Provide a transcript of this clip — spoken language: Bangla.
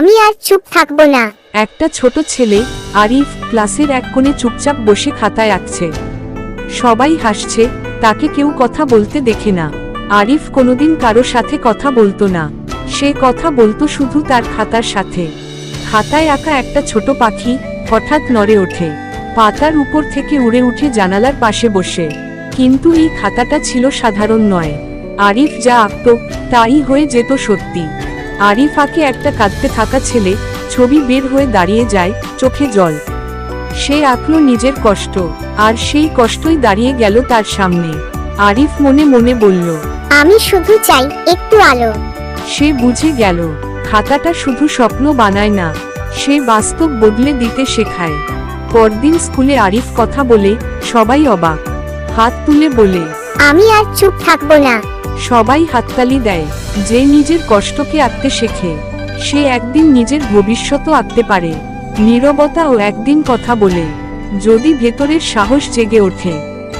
আমি আর চুপ থাকব না। একটা ছোট ছেলে আরিফ ক্লাসের এক কোণে চুপচাপ বসে খাতায় আঁকছে। সবাই হাসছে, তাকে কেউ কথা বলতে দেখে না। আরিফ কোনোদিন কারও সাথে কথা বলতো না। সে কথা বলতো শুধু তার খাতার সাথে। খাতায় আঁকা একটা ছোট পাখি হঠাৎ নড়ে ওঠে। পাতার উপর থেকে উড়ে উঠে জানালার পাশে বসে। কিন্তু এই খাতাটা ছিল সাধারণ নয়। আরিফ যা আঁকত, তাই হয়ে যেত সত্যি। আরিফ আঁকে একটা কাঁদতে থাকা ছেলে ছবি বের হয়ে দাঁড়িয়ে যায় চোখে জল। সে আঁকলো নিজের কষ্ট আর সেই কষ্টই দাঁড়িয়ে গেল তার সামনে। আরিফ মনে মনে বলল আমি শুধু চাই একটু আলো। সে বুঝে গেল খাতাটা শুধু স্বপ্ন বানায় না সে বাস্তব বদলে দিতে শেখায়। পরদিন স্কুলে আরিফ কথা বলে সবাই অবাক। হাত তুলে বলে আমি আর চুপ থাকব না। সবাই হাততালি দেয়। যে নিজের কষ্টকে আঁকতে শেখে, সে একদিন নিজের ভবিষ্যতও আঁকতে পারে। নীরবতা ও একদিন কথা বলে, যদি ভেতরের সাহস জেগে ওঠে।